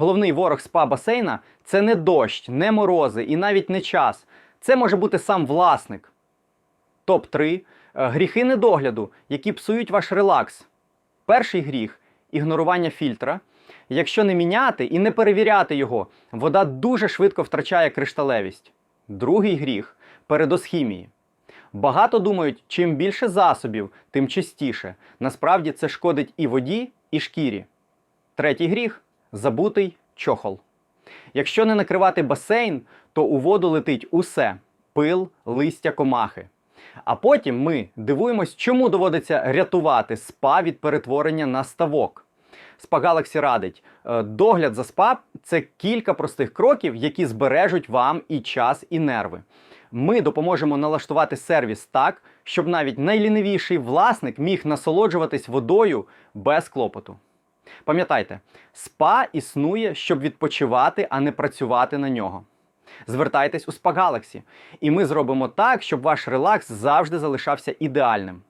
Головний ворог спа басейна це не дощ, не морози і навіть не час. Це може бути сам власник. Топ 3 гріхи недогляду, які псують ваш релакс. Перший гріх ігнорування фільтра. Якщо не міняти і не перевіряти його, вода дуже швидко втрачає кришталевість. Другий гріх передоз хімії. Багато думають, чим більше засобів, тим чистіше. Насправді це шкодить і воді, і шкірі. Третій гріх забутий чохол. Якщо не накривати басейн, то у воду летить усе пил, листя, комахи. А потім ми дивуємось, чому доводиться рятувати спа від перетворення на ставок. Спа Galaxy радить, е, догляд за спа це кілька простих кроків, які збережуть вам і час, і нерви. Ми допоможемо налаштувати сервіс так, щоб навіть найлінивіший власник міг насолоджуватись водою без клопоту. Пам'ятайте, спа існує, щоб відпочивати, а не працювати на нього. Звертайтесь у Spa Galaxy, і ми зробимо так, щоб ваш релакс завжди залишався ідеальним.